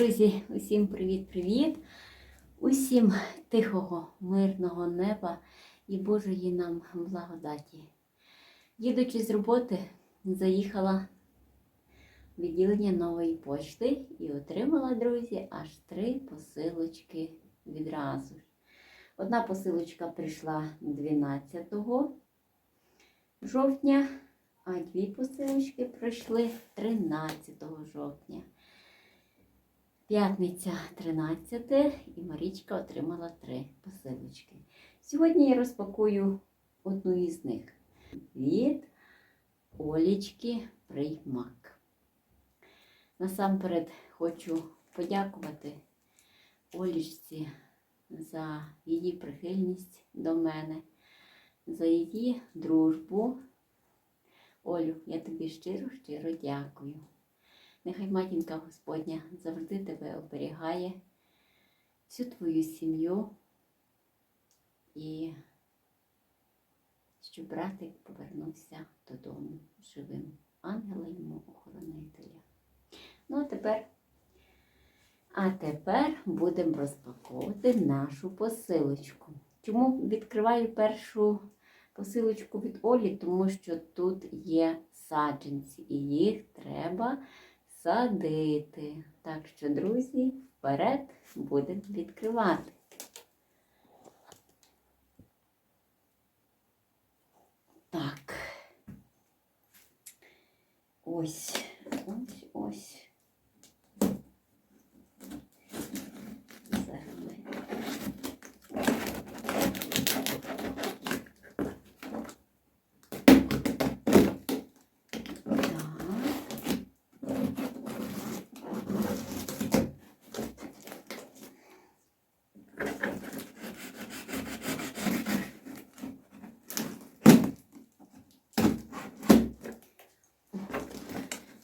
Друзі, усім привіт-привіт! Усім тихого, мирного неба і Божої нам благодаті. Їдучи з роботи, заїхала в відділення нової почти і отримала, друзі, аж три посилочки відразу. Одна посилочка прийшла 12 жовтня, а дві посилочки прийшли 13 жовтня. П'ятниця 13 і Марічка отримала три посилочки. Сьогодні я розпакую одну із них від Олічки Приймак. Насамперед хочу подякувати Олічці за її прихильність до мене, за її дружбу. Олю, я тобі щиро-щиро дякую. Нехай матінка Господня завжди тебе оберігає, всю твою сім'ю і щоб братик повернувся додому живим. Ангела йому охоронителя. Ну, а тепер, а тепер будемо розпаковувати нашу посилочку. Чому відкриваю першу посилочку від Олі? Тому що тут є саджанці, і їх треба садити. Так що, друзі, вперед будемо відкривати. Так. Ось, ось, ось. Зараз ми. Так.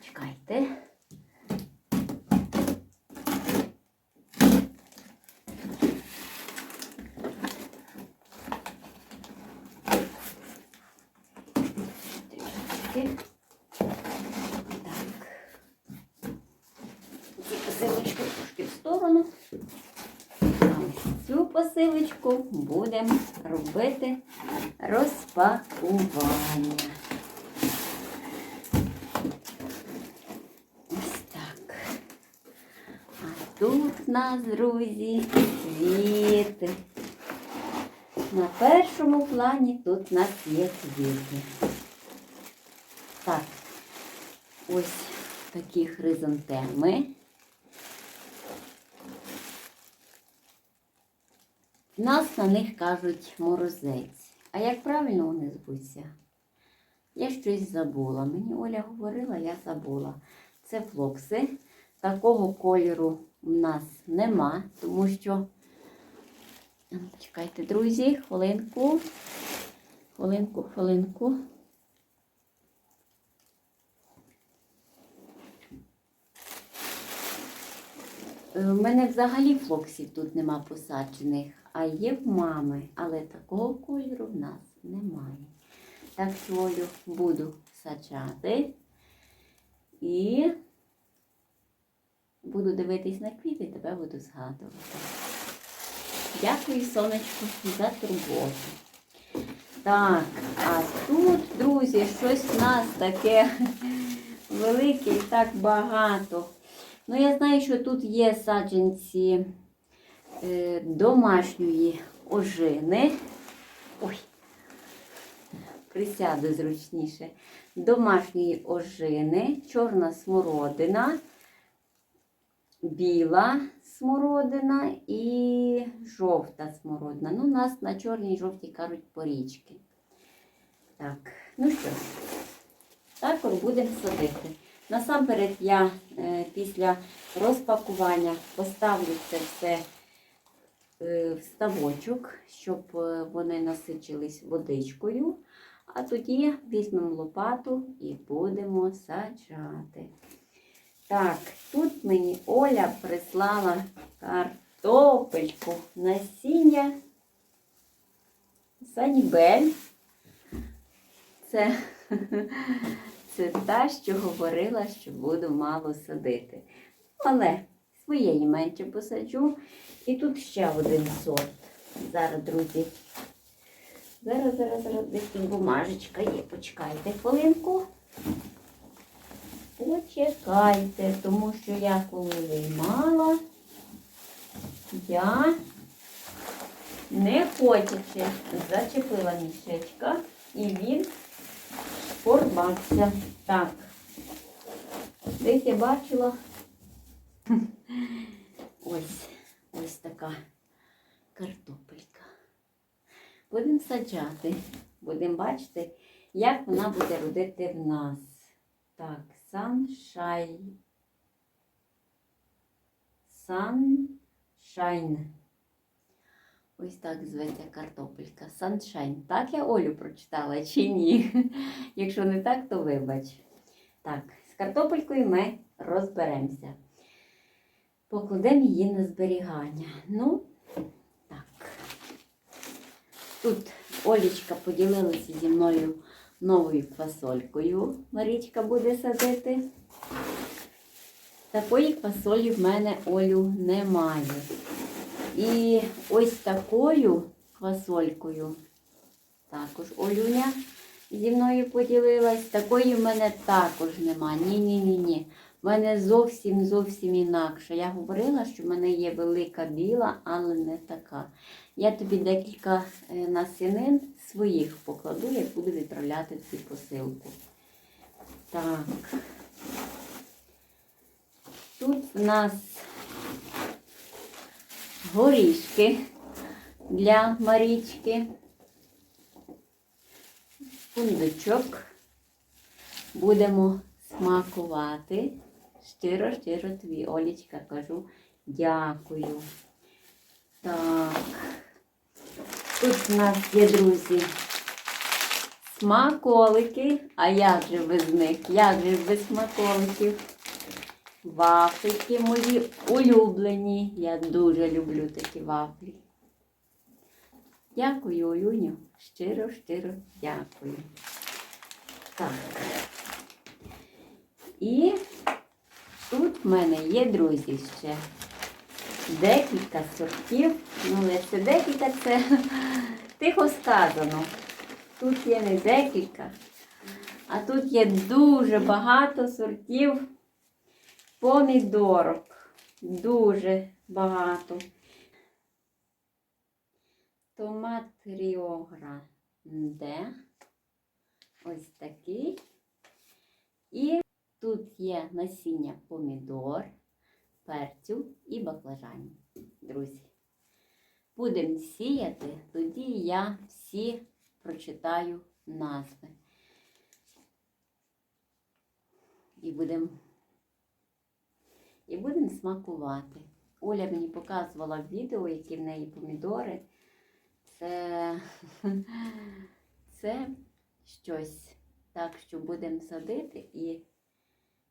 Чекайте. Трішечки. Так. Ці посилочки трошки в сторону. А ось цю посилочку будемо робити розпакування. Ось так. А тут в нас, друзі, квіти. На першому плані тут у нас є квіти. Так, ось такі хризантеми. Нас на них кажуть морозець. А як правильно вони звуться? Я щось забула. Мені Оля говорила, я забула. Це флокси. Такого кольору в нас нема, тому що. Чекайте, друзі, хвилинку. Хвилинку, хвилинку. Е, У мене взагалі флоксів тут нема посаджених, а є в мами, але такого кольору в нас немає. Так що буду саджати і буду дивитись на квіти, тебе буду згадувати. Дякую, сонечко, за турботу. Так, а тут, друзі, щось в нас таке велике і так багато. Ну, я знаю, що тут є саджанці е, домашньої ожини. Ой, присяду зручніше. Домашньої ожини, чорна смородина, біла смородина і жовта смородина. Ну, у нас на чорній і жовтій кажуть порічки. Так, ну що також будемо садити. Насамперед я е, після розпакування поставлю це все е, в ставочок, щоб е, вони насичились водичкою. А тоді візьмемо лопату і будемо саджати. Так, тут мені Оля прислала картопельку насіння Санібель. Це Це та, що говорила, що буду мало садити. Але своєї менше посаджу. І тут ще один сорт. Зараз, друзі. Зараз, зараз, зараз десь тут бумажечка є. Почекайте хвилинку. Почекайте, тому що я коли виймала, я не хочучи зачепила мішечка і він порвався. Так. Десь я бачила. Ось, ось така картопелька. Будемо саджати. Будемо бачити, як вона буде родити в нас. Так, sunshine. Sunshine. Ось так зветься картопелька. Sunshine. Так я Олю прочитала чи ні? Якщо не так, то вибач. Так, з картопелькою ми розберемося. Покладемо її на зберігання. Ну, так. Тут Олічка поділилася зі мною новою фасолькою. Марічка буде садити. Такої фасолі в мене Олю немає. І ось такою фасолькою також Олюня зі мною поділилась. Такої в мене також нема. Ні-ні-ні. В мене зовсім зовсім інакше. Я говорила, що в мене є велика біла, але не така. Я тобі декілька е, насінин своїх покладу, як буду відправляти цю посилку. Так. Тут в нас горішки для Марічки, фундучок. Будемо смакувати. Щиро, щиро тобі, Олічка, кажу дякую. Так. Тут в нас є, друзі, смаколики. А як же без них? Як же без смаколиків? Вафельки мої улюблені. Я дуже люблю такі вафлі. Дякую, Олюню. Щиро, щиро дякую. Так. І тут мене є, друзі, ще декілька сортів. Ну, але це декілька, це тихо сказано. Тут є не декілька, а тут є дуже багато сортів помідорок. Дуже багато. Томат Ріогра. Ось такий. І тут є насіння помідор, перцю і баклажанів. Друзі. Будемо сіяти, тоді я всі прочитаю назви. І будемо і будемо смакувати. Оля мені показувала відео, які в неї помідори. Це, це щось. Так що будемо садити і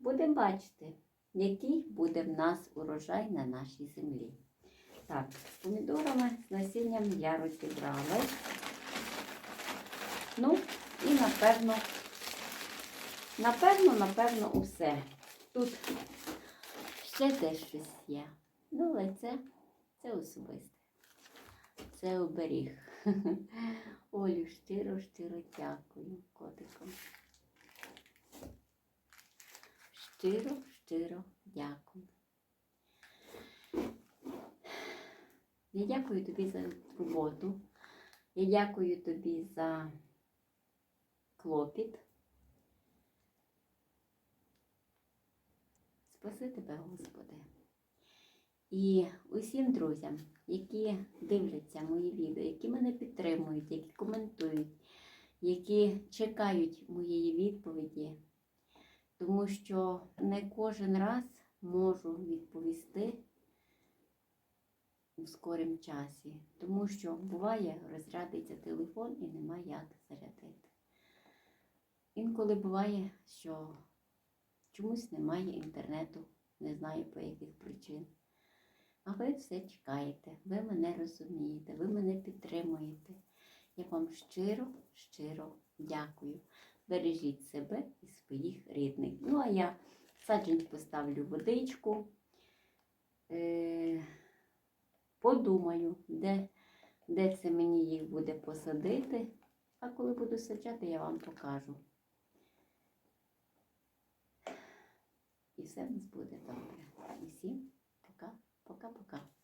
будемо бачити, який буде в нас урожай на нашій землі. Так, з помідорами, з насінням я розібралась. Ну, і напевно, напевно, напевно, усе. Тут ще теж щось є. Ну, але це, це особисте. Це оберіг. Олю, щиро, щиро дякую котикам. Щиро, щиро дякую. Я дякую тобі за роботу. Я дякую тобі за клопіт. Спаси тебе, Господи. І усім друзям, які дивляться мої відео, які мене підтримують, які коментують, які чекають моєї відповіді, тому що не кожен раз можу відповісти у скорім часі, тому що буває, розрядиться телефон і нема як зарядити. Інколи буває, що чомусь немає інтернету, не знаю по яких причин. А ви все чекаєте, ви мене розумієте, ви мене підтримуєте. Я вам щиро, щиро дякую. Бережіть себе і своїх рідних. Ну, а я саджанець поставлю водичку, е, подумаю, де, де це мені їх буде посадити. А коли буду саджати, я вам покажу. І все в нас буде добре. І всім пока, пока, пока.